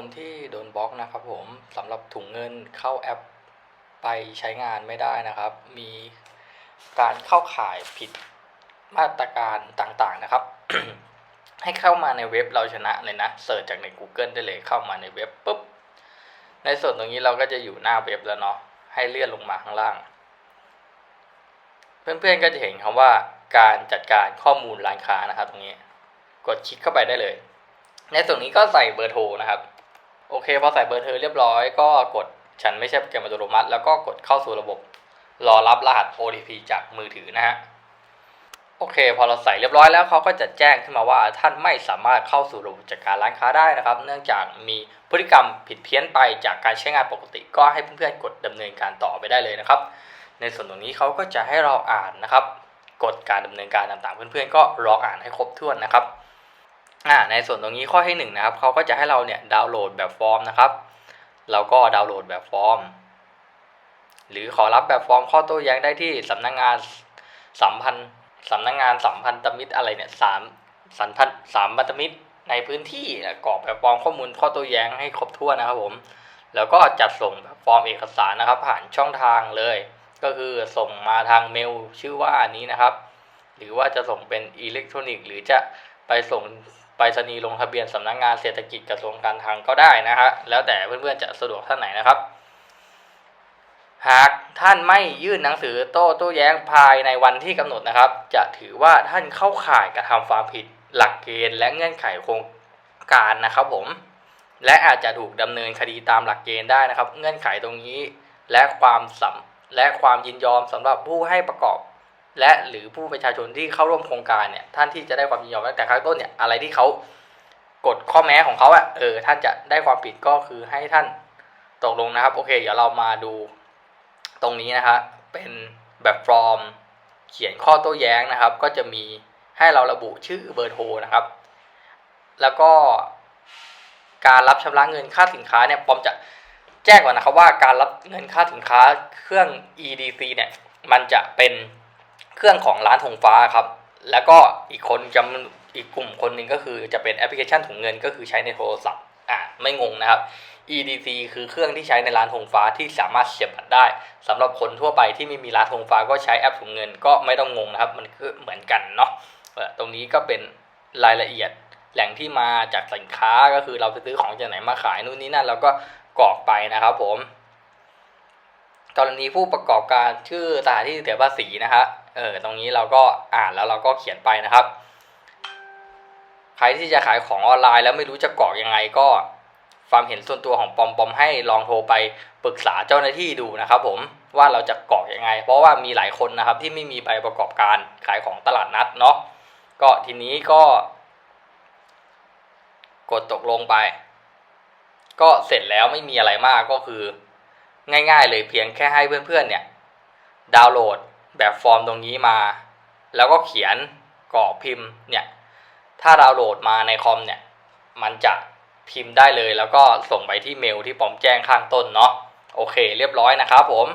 คนที่โดนบล็อกนะครับผมสำหรับถุงเงินเข้าแอปไปใช้งานไม่ได้นะครับ มีการเข้าข่ายผิดมาตรการต่างๆนะครับ ให้เข้ามาในเว็บเราชนะเลยนะเสิร์ชจากใน Google ได้เลยเข้ามาในเว็บปุ๊บในส่วนตรงนี้เราก็จะอยู่หน้าเว็บแล้วเนาะให้เลื่อนลงมาข้างล่าง เพื่อนๆก็จะเห็นคำว่าการจัดการข้อมูลร้านค้านะครับ ตรงนี้ กดคลิกเข้าไปได้เลย ในส่วนนี้ก็ใส่เบอร์โทรนะครับ โอเคพอใส่เบอร์โทรเรียบร้อยก็กดฉันไม่ใช่โปรแกรมอัตโนมัติ แล้วก็กดเข้าสู่ระบบ รอรับรหัส OTP จากมือถือนะฮะโอเค พอเราใส่เรียบร้อยแล้วเขาก็จะแจ้งขึ้นมาว่าท่านไม่สามารถเข้าสู่ระบบจัดการร้านค้าได้นะครับ เนื่องจากมีพฤติกรรมผิดเพี้ยนไปจากการใช้งานปกติ ก็ให้เพื่อนๆกดดำเนินการต่อไปได้เลยนะครับ ในส่วนตรงนี้เขาก็จะให้เราอ่านนะครับกฎการดำเนินการต่างๆ เพื่อนๆก็รออ่านให้ครบถ้วนนะครับ อ่าในส่วนตรงนี้ข้อที่หนึ่งนะครับเขาก็จะให้เราเนี่ยดาวน์โหลดแบบฟอร์มนะครับ เราก็ดาวน์โหลดแบบฟอร์ม หรือขอรับแบบฟอร์มข้อโต้แย้งได้ที่สำนักงานสัมพันธ์สำนักงานสัมพันธมิตรอะไรเนี่ยสามสัมพันธ์สามพันธมิตรในพื้นที่กรอกแบบฟอร์มข้อมูลข้อโต้แย้งให้ครบถ้วนนะครับผมแล้วก็จัดส่งแบบฟอร์มเอกสารนะครับ ผ่านช่องทางเลย ก็คือส่งมาทางเมลชื่อว่าอันนี้นะครับ หรือว่าจะส่งเป็นอิเล็กทรอนิกส์หรือจะไปส่ง ไปรษณีย์ลงทะเบียนสำนักงานเศรษฐกิจกระทรวงการคลังก็ได้นะฮะแล้วแต่เพื่อนๆจะสะดวกท่านไหนนะครับ หากท่านไม่ยื่นหนังสือโต้โต้แย้งภายในวันที่กำหนดนะครับ จะถือว่าท่านเข้าข่ายกระทำความผิดหลักเกณฑ์และเงื่อนไขโครงการนะครับผม และอาจจะถูกดำเนินคดีตามหลักเกณฑ์ได้นะครับ เงื่อนไขตรงนี้และความสัมและความยินยอมสำหรับผู้ให้ประกอบ และหรือผู้ประชาชนที่เข้าร่วมโครงการเนี่ยท่านที่จะได้ความยินยอมแต่ข้างต้นเนี่ยอะไรที่เขากดข้อแม้ของเขาอะเออท่านจะได้ความผิดก็คือให้ท่านตกลงนะครับ โอเค เดี๋ยวเรามาดูตรงนี้นะครับเป็นแบบฟอร์มเขียนข้อโต้แย้งนะครับ ก็จะมีให้เราระบุชื่อเบอร์โทรนะครับ แล้วก็การรับชำระเงินค่าสินค้าเนี่ยปอมจะแจ้งก่อนนะครับว่าการรับเงินค่าสินค้าเครื่อง EDC เนี่ยมันจะเป็น เครื่องของร้านธงฟ้าครับ แล้วก็อีกคนจำอีกกลุ่มคนหนึ่งก็คือจะเป็นแอปพลิเคชันถุงเงินก็คือใช้ในโทรศัพท์อะไม่งงนะครับ EDC คือเครื่องที่ใช้ในร้านธงฟ้าที่สามารถเสียบบัตรได้สำหรับคนทั่วไปที่ไม่มีร้านธงฟ้าก็ใช้แอปถุงเงินก็ไม่ต้องงงนะครับ มันคือเหมือนกันเนาะตรงนี้ก็เป็นรายละเอียดแหล่งที่มาจากสินค้าก็คือเราไปซื้อของจากไหนมาขายนู่นนี่นั่นเราก็กรอกไปนะครับผม กรณีผู้ประกอบการชื่อสถานที่เสียภาษีนะฮะเออตรงนี้เราก็อ่านแล้วเราก็เขียนไปนะครับ ใครที่จะขายของออนไลน์แล้วไม่รู้จะกรอกยังไงก็ความเห็นส่วนตัวของปอมปอมให้ลองโทรไปปรึกษาเจ้าหน้าที่ดูนะครับ ผมว่าเราจะกรอกยังไง เพราะว่ามีหลายคนนะครับที่ไม่มีใบประกอบการขายของตลาดนัดเนาะก็ทีนี้ก็ กดตกลงไป ก็เสร็จแล้วไม่มีอะไรมากก็คือ ง่ายๆเลยเพียงแค่ให้เพื่อนๆเนี่ยดาวน์โหลดแบบฟอร์มตรงนี้มา แล้วก็เขียนกรอกพิมพ์เนี่ยถ้าดาวน์โหลดมาในคอมเนี่ยมันจะพิมพ์ได้เลยแล้วก็ส่งไปที่เมลที่ปอมแจ้งข้างต้นเนาะโอเค เรียบร้อยนะครับผม